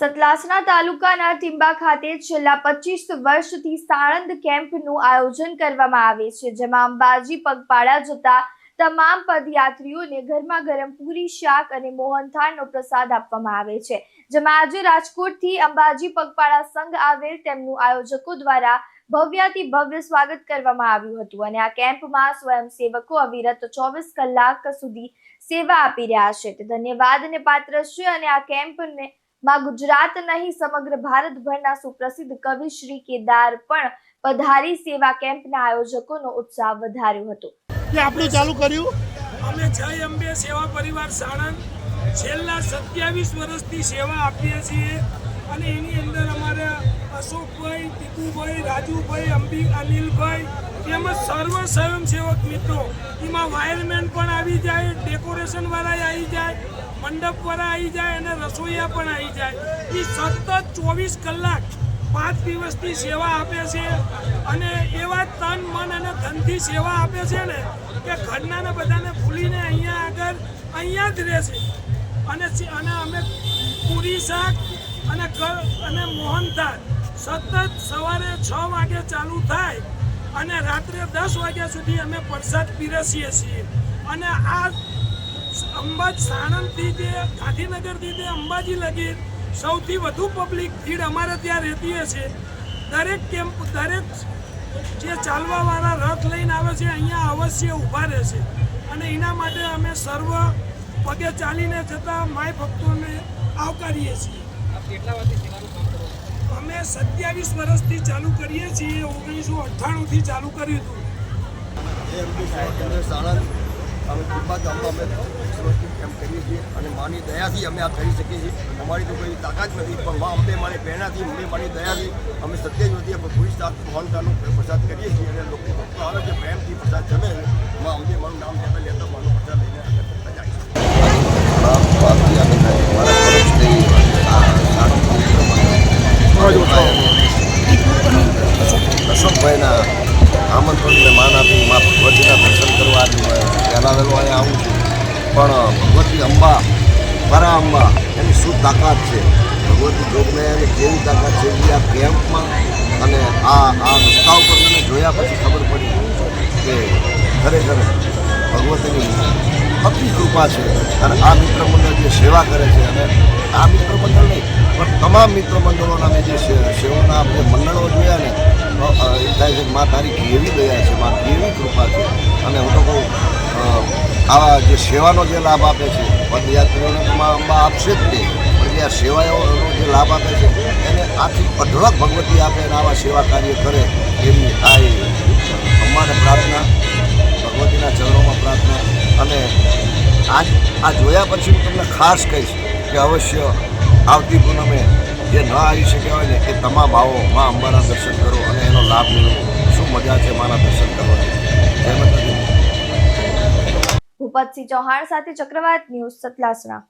સતલાસના તાલુકાના ટીંબા ખાતે છેલ્લા પચીસ વર્ષથી સાણંદ કેમ્પનું આયોજન કરવામાં આવે છે, જેમાં અંબાજી પગપાળા જતા તમામ પદયાત્રીઓને ગરમા ગરમ પૂરી શાક અને મોહનથાળનો પ્રસાદ આપવામાં આવે છે. જેમાં આજે રાજકોટથી અંબાજી પગપાળા સંઘ આવેલ તેમનું આયોજકો દ્વારા ભવ્યાથી ભવ્ય સ્વાગત કરવામાં આવ્યું હતું અને આ કેમ્પમાં સ્વયંસેવકો અવિરત ચોવીસ કલાક સુધી સેવા આપી રહ્યા છે. તે ધન્યવાદને પાત્ર છે અને આ કેમ્પને માં ગુજરાત નહીં સમગ્ર ભારતભરના સુપ્રસિદ્ધ કવિ શ્રી કેદાર પણ પધારી સેવા કેમ્પના આયોજકોનો ઉત્સાહ વધાર્યો હતો. કે આપણે ચાલુ કર્યું? અમે જય અંબે સેવા પરિવાર સાણંદ છેલ્લા સત્યાવીસ વર્ષથી સેવા આપીએ છીએ અને એની અંદર અમારા અશોકભાઈ ટીકુભાઈ રાજુભાઈ અંબી અનિલભાઈ તેમજ સર્વ સ્વયંસેવક મિત્રો એમાં વાયરમેન પણ આવી જાય ડેકોરેશન વાળા આવી જાય મંડપ વાળા આવી જાય અને રસોઈયા પણ આવી જાય. એ સતત ચોવીસ કલાક પાંચ દિવસની સેવા આપે છે અને એવા તન, મન અને ધનથી સેવા આપે છે ને કે ઘરનાને બધાને ભૂલીને અહીંયા આગળ, અહીંયા જ રહે છે. અને અને અમે પૂરી શાક અને અને મોહનથાળ સતત સવારે છ વાગે ચાલુ થાય અને રાત્રે દસ વાગ્યા સુધી અમે પ્રસાદ પીરસીએ છીએ. અને આ અંબાજી સાણંદથી જે ગાંધીનગરથી તે અંબાજી લગી સૌથી વધુ પબ્લિક ભીડ અમારે ત્યાં રહેતી હશે દરેક કેમ્પ દરેક જે ચાલવાવાળા રથ લઈને આવે છે અહીંયા અવશ્ય ઊભા રહે છે. અને એના માટે અમે સર્વ પગે ચાલીને જતાં માય ભક્તોને આવકારીએ છીએ. અમે સત્યાવીસ વર્ષથી ચાલુ કરીએ છીએ ઓગણીસો અઠ્ઠાણુંથી ચાલુ કર્યું હતું. અમે કૃપા ગામમાં અમે કેમ્પ કરીએ છીએ અને માની દયાથી અમે આ કરી શકીએ છીએ. અમારી તો કોઈ તાકાત નથી, પણ મા અંબે મારી પ્રેરણાથી અંબે મારી દયાથી અમે વર્ષથી અમે પોલીસ શાક મોહનતાનો પ્રસાદ કરીએ છીએ અને લોકો ભક્તો આવે છે, પ્રેમથી પ્રસાદ જમે મા અંબે મારું નામ લેતા લેતા મારો પ્રસાદ લઈને આગળ કરતા જાય અશોકભાઈના આમંત્રણને માન આપી, મા ભગવતીના દર્શન કરવા પહેલાં વહેલો અહીંયા આવું છું. પણ ભગવતી અંબા પરા અંબા, એની શું તાકાત છે? ભગવતી જોગને એની કેવી તાકાત છે? એ આ કેમ્પમાં અને આ આ રસ્તા ઉપર મને જોયા પછી ખબર પડી કે ખરેખર ભગવતીની અતિ કૃપા છે અને આ મિત્ર મંડળ જે સેવા કરે છે અને આ મિત્ર મંડળ નહીં, પણ તમામ મિત્ર મંડળોના મેં જે સેવાના આપણે મંડળો જોયા ને થાય છે માં તારી કેવી દયા છે, મા કેવી કૃપા છે? અને હું તો કહું આવા જે સેવાનો જે લાભ આપે છે, પદયાત્રીઓને તો અંબા આપશે જ તે, પણ જે આ સેવાઓનો જે લાભ આપે છે, એને આથી અઢળક ભગવતી આપે અને આવા સેવા કાર્ય કરે એમની આ અંબાને પ્રાર્થના, ભગવતીના ચરણોમાં પ્રાર્થના, અને આજ, આ જોયા પછી હું તમને ખાસ કહીશ કે અવશ્ય આવતી પૂનમે જે ન આવી શક્યા હોય ને, એ તમામ આવો મા અંબાના દર્શન કરો અને એનો લાભ મેળવો. શું મજા છે માના દર્શન કરવાની? જય ભૂપતસિંહ ચૌહાણ સાથે ચક્રવાત ન્યૂઝ સતલાસણા.